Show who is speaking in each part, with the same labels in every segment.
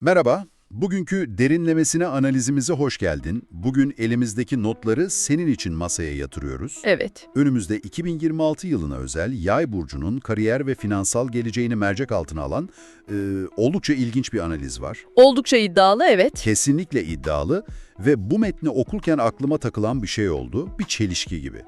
Speaker 1: Merhaba, bugünkü derinlemesine analizimize hoş geldin. Bugün elimizdeki notları senin için masaya yatırıyoruz.
Speaker 2: Evet.
Speaker 1: Önümüzde 2026 yılına özel Yay burcunun kariyer ve finansal geleceğini mercek altına alan e, oldukça ilginç bir analiz var.
Speaker 2: Oldukça iddialı evet.
Speaker 1: Kesinlikle iddialı ve bu metni okurken aklıma takılan bir şey oldu, bir çelişki gibi.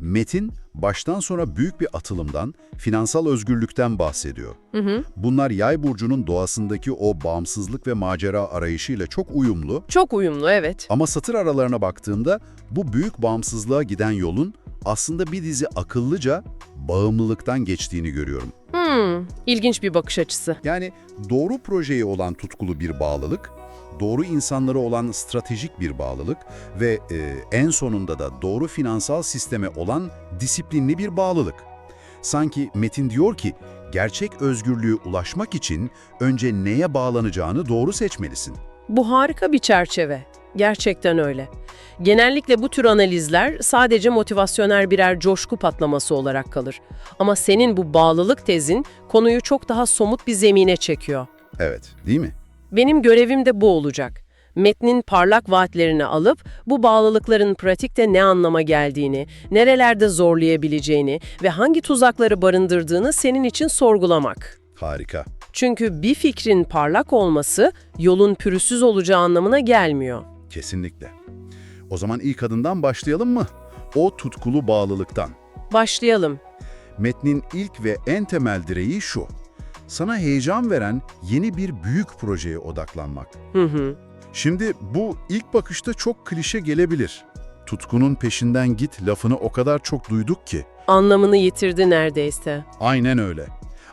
Speaker 1: Metin baştan sona büyük bir atılımdan, finansal özgürlükten bahsediyor.
Speaker 2: Hı hı.
Speaker 1: Bunlar Yay burcunun doğasındaki o bağımsızlık ve macera arayışıyla çok uyumlu
Speaker 2: Çok uyumlu evet.
Speaker 1: ama satır aralarına baktığımda bu büyük bağımsızlığa giden yolun aslında bir dizi akıllıca bağımlılıktan geçtiğini görüyorum.
Speaker 2: Hmm, ilginç bir bakış açısı.
Speaker 1: Yani doğru projeye olan tutkulu bir bağlılık, doğru insanlara olan stratejik bir bağlılık ve e, en sonunda da doğru finansal sisteme olan disiplinli bir bağlılık. Sanki Metin diyor ki, gerçek özgürlüğe ulaşmak için önce neye bağlanacağını doğru seçmelisin.
Speaker 2: Bu harika bir çerçeve. Gerçekten öyle. Genellikle bu tür analizler sadece motivasyonel birer coşku patlaması olarak kalır. Ama senin bu bağlılık tezin konuyu çok daha somut bir zemine çekiyor.
Speaker 1: Evet, değil mi?
Speaker 2: Benim görevim de bu olacak. Metnin parlak vaatlerini alıp bu bağlılıkların pratikte ne anlama geldiğini, nerelerde zorlayabileceğini ve hangi tuzakları barındırdığını senin için sorgulamak.
Speaker 1: Harika.
Speaker 2: Çünkü bir fikrin parlak olması yolun pürüzsüz olacağı anlamına gelmiyor.
Speaker 1: Kesinlikle. O zaman ilk adımdan başlayalım mı? O tutkulu bağlılıktan.
Speaker 2: Başlayalım.
Speaker 1: Metnin ilk ve en temel direği şu. Sana heyecan veren yeni bir büyük projeye odaklanmak.
Speaker 2: Hı hı.
Speaker 1: Şimdi bu ilk bakışta çok klişe gelebilir. Tutkunun peşinden git lafını o kadar çok duyduk ki.
Speaker 2: Anlamını yitirdi neredeyse.
Speaker 1: Aynen öyle.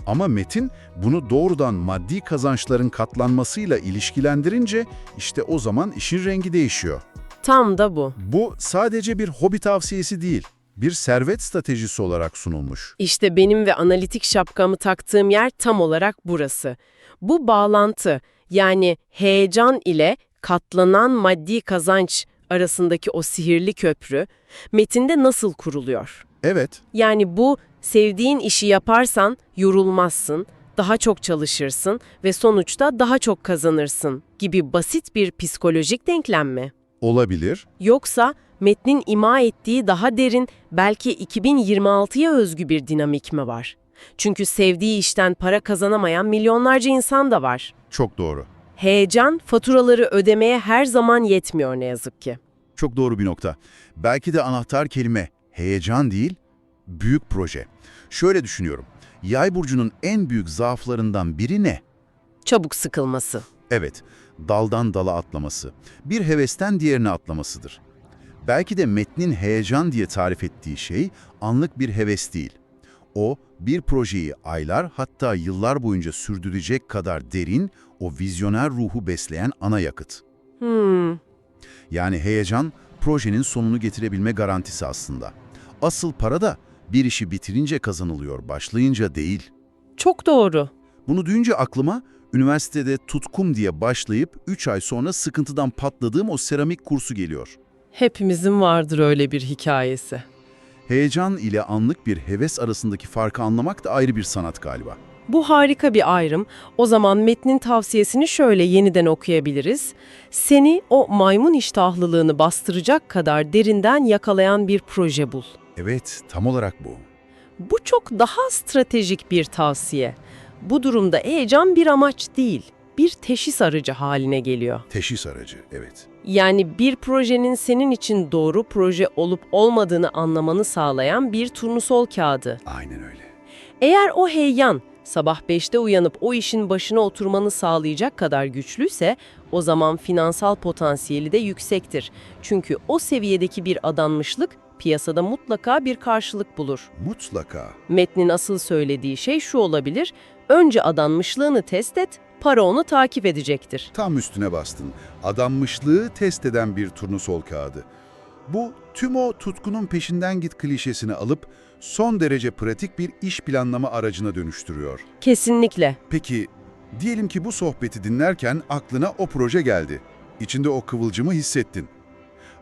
Speaker 1: Ama Metin bunu doğrudan maddi kazançların katlanmasıyla ilişkilendirince işte o zaman işin rengi değişiyor.
Speaker 2: Tam da bu.
Speaker 1: Bu sadece bir hobi tavsiyesi değil, bir servet stratejisi olarak sunulmuş.
Speaker 2: İşte benim ve analitik şapkamı taktığım yer tam olarak burası. Bu bağlantı yani heyecan ile katlanan maddi kazanç arasındaki o sihirli köprü metinde nasıl kuruluyor?
Speaker 1: Evet,
Speaker 2: Yani bu sevdiğin işi yaparsan yorulmazsın, daha çok çalışırsın ve sonuçta daha çok kazanırsın gibi basit bir psikolojik denklem mi?
Speaker 1: Olabilir.
Speaker 2: Yoksa metnin ima ettiği daha derin, belki 2026'ya özgü bir dinamik mi var? Çünkü sevdiği işten para kazanamayan milyonlarca insan da var.
Speaker 1: Çok doğru.
Speaker 2: Heyecan faturaları ödemeye her zaman yetmiyor ne yazık ki.
Speaker 1: Çok doğru bir nokta. Belki de anahtar kelime heyecan değil, büyük proje. Şöyle düşünüyorum. Yay burcunun en büyük zaaflarından biri ne?
Speaker 2: Çabuk sıkılması.
Speaker 1: Evet, daldan dala atlaması. Bir hevesten diğerine atlamasıdır. Belki de metnin heyecan diye tarif ettiği şey anlık bir heves değil. O, bir projeyi aylar hatta yıllar boyunca sürdürecek kadar derin, o vizyoner ruhu besleyen ana yakıt.
Speaker 2: Hmm,
Speaker 1: Yani heyecan, projenin sonunu getirebilme garantisi aslında. Asıl para da bir işi bitirince kazanılıyor, başlayınca değil.
Speaker 2: çok doğru.
Speaker 1: Bunu duyunca aklıma üniversitede tutkum diye başlayıp 3 ay sonra sıkıntıdan patladığım o seramik kursu geliyor.
Speaker 2: Hepimizin vardır öyle bir hikayesi.
Speaker 1: Heyecan ile anlık bir heves arasındaki farkı anlamak da ayrı bir sanat galiba.
Speaker 2: Bu harika bir ayrım. O zaman metnin tavsiyesini şöyle yeniden okuyabiliriz. Seni o maymun iştahlılığını bastıracak kadar derinden yakalayan bir proje bul.
Speaker 1: Evet, tam olarak bu.
Speaker 2: Bu çok daha stratejik bir tavsiye. Bu durumda heyecan bir amaç değil, bir teşhis aracı haline geliyor.
Speaker 1: Teşhis aracı, evet.
Speaker 2: Yani bir projenin senin için doğru proje olup olmadığını anlamanı sağlayan bir turnusol kağıdı.
Speaker 1: Aynen öyle.
Speaker 2: Eğer o heyecan sabah 5'te uyanıp o işin başına oturmanı sağlayacak kadar güçlüyse o zaman finansal potansiyeli de yüksektir. Çünkü o seviyedeki bir adanmışlık piyasada mutlaka bir karşılık bulur.
Speaker 1: Mutlaka.
Speaker 2: Metnin asıl söylediği şey şu olabilir. Önce adanmışlığını test et, para onu takip edecektir.
Speaker 1: Tam üstüne bastın. Adanmışlığı test eden bir turnusol kağıdı. Bu tüm o tutkunun peşinden git klişesini alıp son derece pratik bir iş planlama aracına dönüştürüyor.
Speaker 2: Kesinlikle.
Speaker 1: Peki, diyelim ki bu sohbeti dinlerken aklına o proje geldi. İçinde o kıvılcımı hissettin.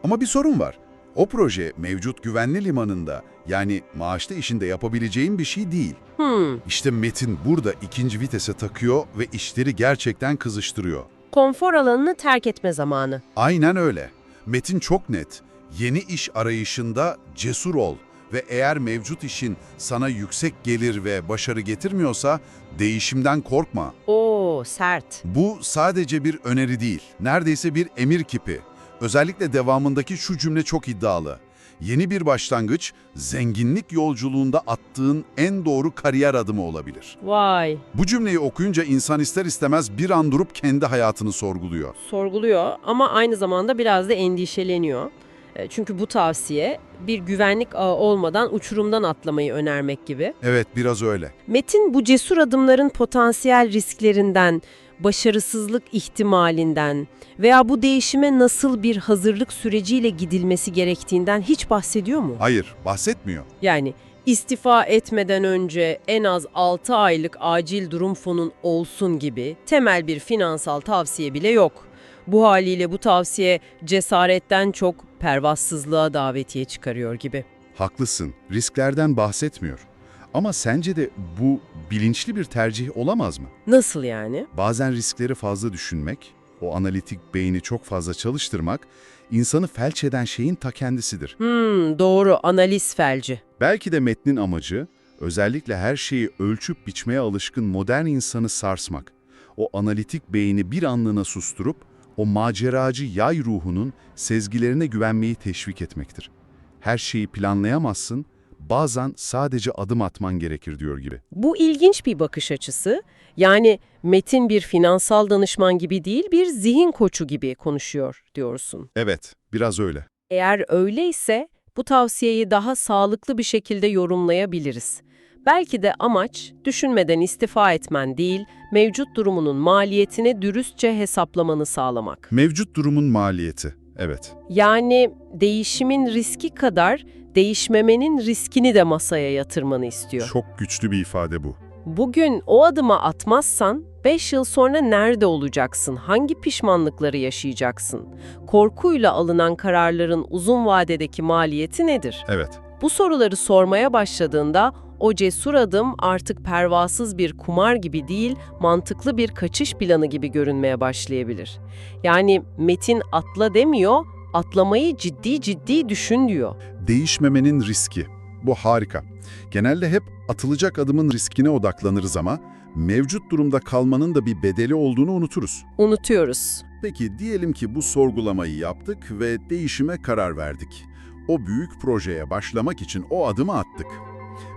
Speaker 1: Ama bir sorun var. O proje mevcut güvenli limanında, yani maaşlı işinde yapabileceğin bir şey değil.
Speaker 2: Hmm,
Speaker 1: İşte Metin burada ikinci vitese takıyor ve işleri gerçekten kızıştırıyor.
Speaker 2: konfor alanını terk etme zamanı.
Speaker 1: Aynen öyle. Metin çok net. Yeni iş arayışında cesur ol ve eğer mevcut işin sana yüksek gelir ve başarı getirmiyorsa değişimden korkma.
Speaker 2: Oo, sert.
Speaker 1: Bu sadece bir öneri değil, neredeyse bir emir kipi. Özellikle devamındaki şu cümle çok iddialı. Yeni bir başlangıç, zenginlik yolculuğunda attığın en doğru kariyer adımı olabilir.
Speaker 2: Vay.
Speaker 1: Bu cümleyi okuyunca insan ister istemez bir an durup kendi hayatını sorguluyor.
Speaker 2: Sorguluyor ama aynı zamanda biraz da endişeleniyor. E, Çünkü bu tavsiye bir güvenlik ağı olmadan uçurumdan atlamayı önermek gibi.
Speaker 1: Evet, biraz öyle.
Speaker 2: Metin bu cesur adımların potansiyel risklerinden, başarısızlık ihtimalinden veya bu değişime nasıl bir hazırlık süreciyle gidilmesi gerektiğinden hiç bahsediyor mu?
Speaker 1: Hayır, bahsetmiyor.
Speaker 2: Yani istifa etmeden önce en az 6 aylık acil durum fonun olsun gibi temel bir finansal tavsiye bile yok. Bu haliyle bu tavsiye cesaretten çok pervasızlığa davetiye çıkarıyor gibi.
Speaker 1: Haklısın, risklerden bahsetmiyor. Ama sence de bu bilinçli bir tercih olamaz mı?
Speaker 2: Nasıl yani?
Speaker 1: Bazen riskleri fazla düşünmek, o analitik beyni çok fazla çalıştırmak, insanı felç eden şeyin ta kendisidir.
Speaker 2: Hmm, doğru analiz felci.
Speaker 1: Belki de metnin amacı, özellikle her şeyi ölçüp biçmeye alışkın modern insanı sarsmak. O analitik beyni bir anlığına susturup, o maceracı yay ruhunun sezgilerine güvenmeyi teşvik etmektir. Her şeyi planlayamazsın, bazen sadece adım atman gerekir diyor gibi.
Speaker 2: Bu ilginç bir bakış açısı. Yani Metin bir finansal danışman gibi değil, bir zihin koçu gibi konuşuyor diyorsun.
Speaker 1: Evet, biraz öyle.
Speaker 2: Eğer öyleyse bu tavsiyeyi daha sağlıklı bir şekilde yorumlayabiliriz. Belki de amaç düşünmeden istifa etmen değil, mevcut durumunun maliyetini dürüstçe hesaplamanı sağlamak.
Speaker 1: Mevcut durumun maliyeti, evet.
Speaker 2: Yani değişimin riski kadar değişmemenin riskini de masaya yatırmanı istiyor.
Speaker 1: Çok güçlü bir ifade bu.
Speaker 2: Bugün o adımı atmazsan 5 yıl sonra nerede olacaksın? Hangi pişmanlıkları yaşayacaksın? Korkuyla alınan kararların uzun vadedeki maliyeti nedir?
Speaker 1: Evet.
Speaker 2: Bu soruları sormaya başladığında o cesur adım artık pervasız bir kumar gibi değil, mantıklı bir kaçış planı gibi görünmeye başlayabilir. Yani Metin atla demiyor, atlamayı ciddi ciddi düşün diyor.
Speaker 1: Değişmemenin riski. Bu harika. Genelde hep atılacak adımın riskine odaklanırız ama mevcut durumda kalmanın da bir bedeli olduğunu unuturuz.
Speaker 2: Unutuyoruz.
Speaker 1: Peki diyelim ki bu sorgulamayı yaptık ve değişime karar verdik. O büyük projeye başlamak için o adımı attık.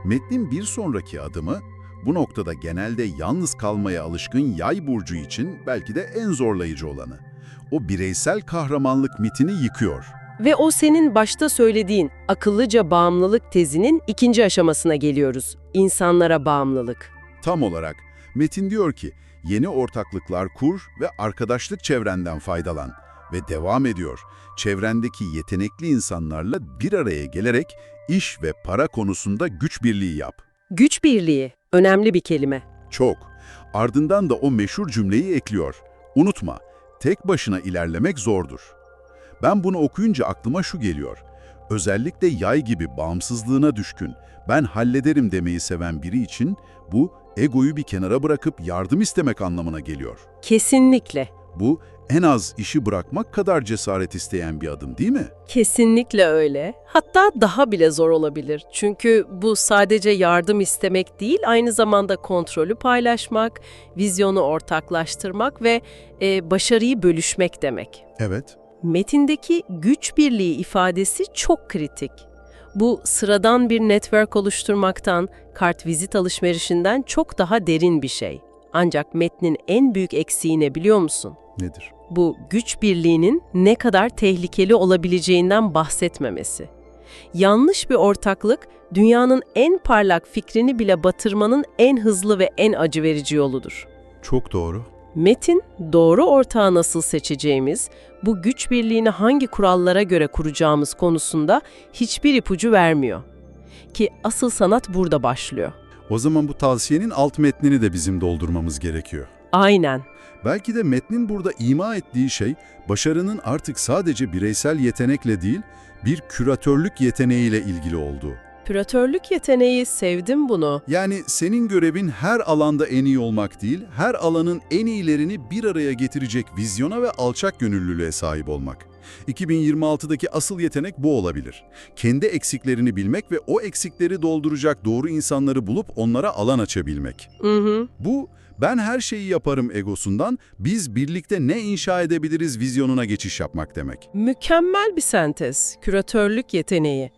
Speaker 1: Metnin bir sonraki adımı bu noktada genelde yalnız kalmaya alışkın yay burcu için belki de en zorlayıcı olanı. O bireysel kahramanlık mitini yıkıyor.
Speaker 2: Ve o senin başta söylediğin akıllıca bağımlılık tezinin ikinci aşamasına geliyoruz. İnsanlara bağımlılık.
Speaker 1: Tam olarak Metin diyor ki yeni ortaklıklar kur ve arkadaşlık çevrenden faydalan ve devam ediyor. Çevrendeki yetenekli insanlarla bir araya gelerek iş ve para konusunda güç birliği yap.
Speaker 2: Güç birliği, önemli bir kelime.
Speaker 1: Çok. Ardından da o meşhur cümleyi ekliyor. Unutma, tek başına ilerlemek zordur. Ben bunu okuyunca aklıma şu geliyor. Özellikle yay gibi bağımsızlığına düşkün, ben hallederim demeyi seven biri için bu egoyu bir kenara bırakıp yardım istemek anlamına geliyor.
Speaker 2: Kesinlikle.
Speaker 1: Bu en az işi bırakmak kadar cesaret isteyen bir adım değil mi?
Speaker 2: Kesinlikle öyle. Hatta daha bile zor olabilir. Çünkü bu sadece yardım istemek değil, aynı zamanda kontrolü paylaşmak, vizyonu ortaklaştırmak ve e, başarıyı bölüşmek demek.
Speaker 1: Evet.
Speaker 2: Metindeki güç birliği ifadesi çok kritik. Bu sıradan bir network oluşturmaktan, kart vizit alışverişinden çok daha derin bir şey. Ancak metnin en büyük eksiği ne biliyor musun?
Speaker 1: Nedir?
Speaker 2: Bu güç birliğinin ne kadar tehlikeli olabileceğinden bahsetmemesi. Yanlış bir ortaklık, dünyanın en parlak fikrini bile batırmanın en hızlı ve en acı verici yoludur.
Speaker 1: Çok doğru.
Speaker 2: Metin, doğru ortağı nasıl seçeceğimiz, bu güç birliğini hangi kurallara göre kuracağımız konusunda hiçbir ipucu vermiyor. Ki asıl sanat burada başlıyor.
Speaker 1: O zaman bu tavsiyenin alt metnini de bizim doldurmamız gerekiyor.
Speaker 2: Aynen.
Speaker 1: Belki de metnin burada ima ettiği şey, başarının artık sadece bireysel yetenekle değil, bir küratörlük yeteneğiyle ilgili olduğu.
Speaker 2: Küratörlük yeteneği sevdim bunu.
Speaker 1: Yani senin görevin her alanda en iyi olmak değil, her alanın en iyilerini bir araya getirecek vizyona ve alçak gönüllülüğe sahip olmak. 2026'daki asıl yetenek bu olabilir. Kendi eksiklerini bilmek ve o eksikleri dolduracak doğru insanları bulup onlara alan açabilmek.
Speaker 2: Hı hı.
Speaker 1: Bu ben her şeyi yaparım egosundan biz birlikte ne inşa edebiliriz vizyonuna geçiş yapmak demek.
Speaker 2: Mükemmel bir sentez, küratörlük yeteneği.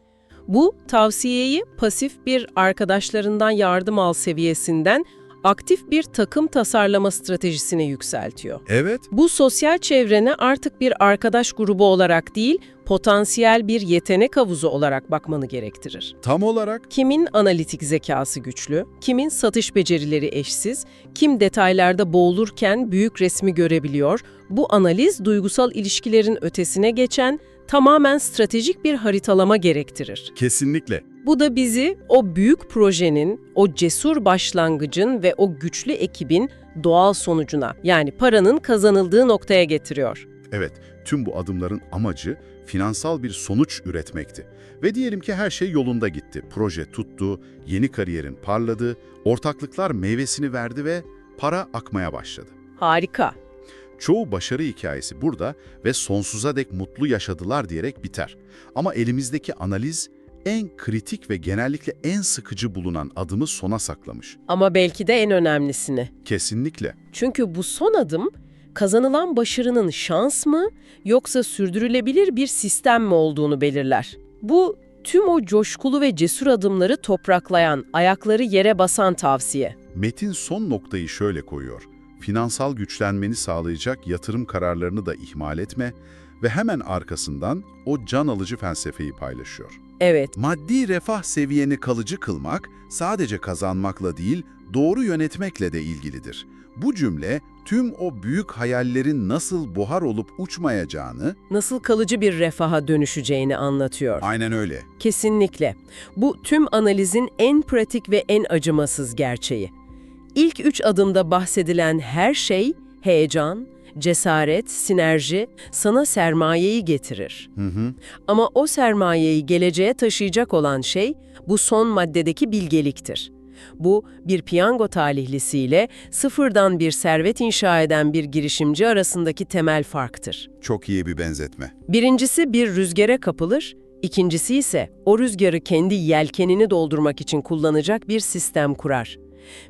Speaker 2: Bu, tavsiyeyi pasif bir arkadaşlarından yardım al seviyesinden aktif bir takım tasarlama stratejisine yükseltiyor.
Speaker 1: Evet,
Speaker 2: Bu sosyal çevrene artık bir arkadaş grubu olarak değil, potansiyel bir yetenek havuzu olarak bakmanı gerektirir.
Speaker 1: tam olarak
Speaker 2: Kimin analitik zekası güçlü, kimin satış becerileri eşsiz, kim detaylarda boğulurken büyük resmi görebiliyor, bu analiz duygusal ilişkilerin ötesine geçen tamamen stratejik bir haritalama gerektirir.
Speaker 1: kesinlikle.
Speaker 2: Bu da bizi o büyük projenin, o cesur başlangıcın ve o güçlü ekibin doğal sonucuna yani paranın kazanıldığı noktaya getiriyor.
Speaker 1: Evet, tüm bu adımların amacı finansal bir sonuç üretmekti. Ve diyelim ki her şey yolunda gitti. Proje tuttu, yeni kariyerin parladı, ortaklıklar meyvesini verdi ve para akmaya başladı.
Speaker 2: Harika.
Speaker 1: Çoğu başarı hikayesi burada ve sonsuza dek mutlu yaşadılar diyerek biter. Ama elimizdeki analiz en kritik ve genellikle en sıkıcı bulunan adımı sona saklamış.
Speaker 2: Ama belki de en önemlisini.
Speaker 1: Kesinlikle.
Speaker 2: Çünkü bu son adım kazanılan başarının şans mı yoksa sürdürülebilir bir sistem mi olduğunu belirler. Bu tüm o coşkulu ve cesur adımları topraklayan, ayakları yere basan tavsiye.
Speaker 1: Metin son noktayı şöyle koyuyor. Finansal güçlenmeni sağlayacak yatırım kararlarını da ihmal etme ve hemen arkasından o can alıcı felsefeyi paylaşıyor.
Speaker 2: Evet,
Speaker 1: Maddi refah seviyeni kalıcı kılmak sadece kazanmakla değil, doğru yönetmekle de ilgilidir. Bu cümle tüm o büyük hayallerin nasıl buhar olup uçmayacağını,
Speaker 2: nasıl kalıcı bir refaha dönüşeceğini anlatıyor.
Speaker 1: aynen öyle.
Speaker 2: Kesinlikle. Bu tüm analizin en pratik ve en acımasız gerçeği. İlk üç adımda bahsedilen her şey, heyecan, cesaret, sinerji, sana sermayeyi getirir.
Speaker 1: Hı hı.
Speaker 2: Ama o sermayeyi geleceğe taşıyacak olan şey bu son maddedeki bilgeliktir. Bu bir piyango talihlisiyle sıfırdan bir servet inşa eden bir girişimci arasındaki temel farktır.
Speaker 1: Çok iyi bir benzetme.
Speaker 2: Birincisi bir rüzgara kapılır, ikincisi ise o rüzgarı kendi yelkenini doldurmak için kullanacak bir sistem kurar.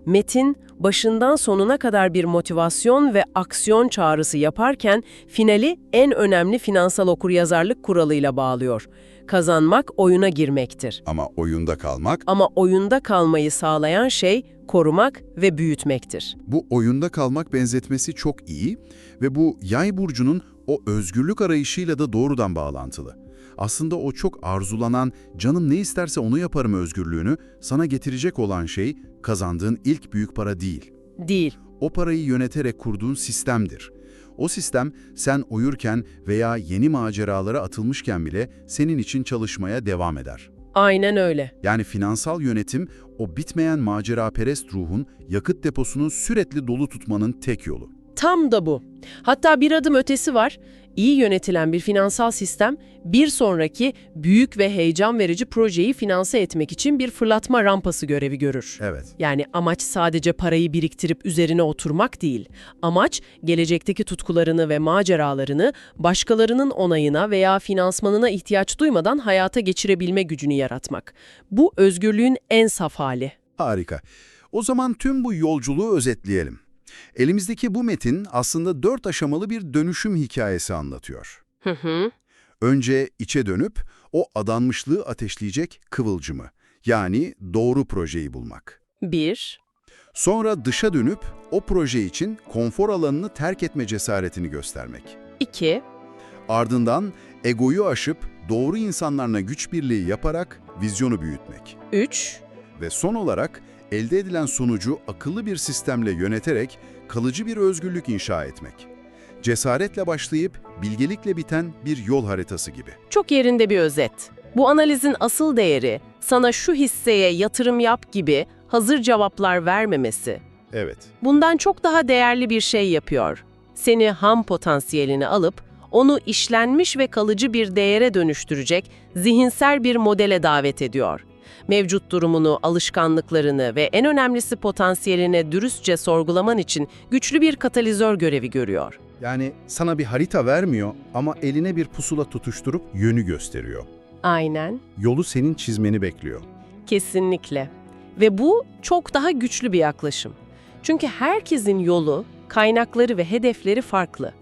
Speaker 2: Metin, başından sonuna kadar bir motivasyon ve aksiyon çağrısı yaparken finali en önemli finansal okuryazarlık kuralıyla bağlıyor. Kazanmak oyuna girmektir.
Speaker 1: Ama oyunda kalmak,
Speaker 2: Ama oyunda kalmayı sağlayan şey korumak ve büyütmektir.
Speaker 1: bu oyunda kalmak benzetmesi çok iyi ve bu yay burcunun o özgürlük arayışıyla da doğrudan bağlantılı. Aslında o çok arzulanan, canım ne isterse onu yaparım özgürlüğünü sana getirecek olan şey kazandığın ilk büyük para değil.
Speaker 2: Değil.
Speaker 1: O parayı yöneterek kurduğun sistemdir. O sistem sen uyurken veya yeni maceralara atılmışken bile senin için çalışmaya devam eder.
Speaker 2: Aynen öyle.
Speaker 1: Yani finansal yönetim o bitmeyen maceraperest ruhun yakıt deposunu sürekli dolu tutmanın tek yolu.
Speaker 2: Tam da bu. Hatta bir adım ötesi var. İyi yönetilen bir finansal sistem bir sonraki büyük ve heyecan verici projeyi finanse etmek için bir fırlatma rampası görevi görür.
Speaker 1: Evet.
Speaker 2: Yani amaç sadece parayı biriktirip üzerine oturmak değil. Amaç gelecekteki tutkularını ve maceralarını başkalarının onayına veya finansmanına ihtiyaç duymadan hayata geçirebilme gücünü yaratmak. Bu özgürlüğün en saf hali.
Speaker 1: Harika. O zaman tüm bu yolculuğu özetleyelim. Elimizdeki bu metin aslında dört aşamalı bir dönüşüm hikayesi anlatıyor.
Speaker 2: Hı hı.
Speaker 1: Önce içe dönüp o adanmışlığı ateşleyecek kıvılcımı, yani doğru projeyi bulmak.
Speaker 2: Bir,
Speaker 1: Sonra dışa dönüp o proje için konfor alanını terk etme cesaretini göstermek.
Speaker 2: iki,
Speaker 1: Ardından egoyu aşıp doğru insanlarla güç birliği yaparak vizyonu büyütmek.
Speaker 2: üç,
Speaker 1: Ve son olarak elde edilen sonucu akıllı bir sistemle yöneterek kalıcı bir özgürlük inşa etmek. Cesaretle başlayıp bilgelikle biten bir yol haritası gibi.
Speaker 2: Çok yerinde bir özet. Bu analizin asıl değeri sana şu hisseye yatırım yap gibi hazır cevaplar vermemesi.
Speaker 1: Evet.
Speaker 2: Bundan çok daha değerli bir şey yapıyor. Seni ham potansiyelini alıp onu işlenmiş ve kalıcı bir değere dönüştürecek zihinsel bir modele davet ediyor. Mevcut durumunu, alışkanlıklarını ve en önemlisi potansiyelini dürüstçe sorgulaman için güçlü bir katalizör görevi görüyor.
Speaker 1: Yani sana bir harita vermiyor ama eline bir pusula tutuşturup yönü gösteriyor.
Speaker 2: Aynen.
Speaker 1: Yolu senin çizmeni bekliyor.
Speaker 2: Kesinlikle. Ve bu çok daha güçlü bir yaklaşım. Çünkü herkesin yolu, kaynakları ve hedefleri farklı.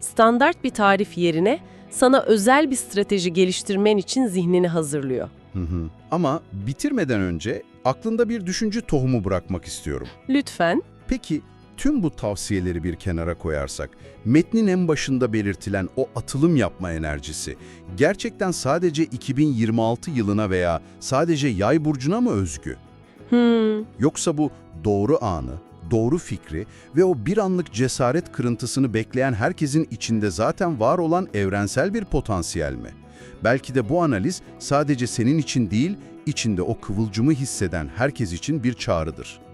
Speaker 2: Standart bir tarif yerine sana özel bir strateji geliştirmen için zihnini hazırlıyor.
Speaker 1: Hı hı. Ama bitirmeden önce aklında bir düşünce tohumu bırakmak istiyorum.
Speaker 2: Lütfen
Speaker 1: Peki tüm bu tavsiyeleri bir kenara koyarsak, metnin en başında belirtilen o atılım yapma enerjisi gerçekten sadece 2026 yılına veya sadece yay burcuna mı özgü?
Speaker 2: Hmm,
Speaker 1: Yoksa bu doğru anı, doğru fikri ve o bir anlık cesaret kırıntısını bekleyen herkesin içinde zaten var olan evrensel bir potansiyel mi? Belki de bu analiz sadece senin için değil, içinde o kıvılcımı hisseden herkes için bir çağrıdır.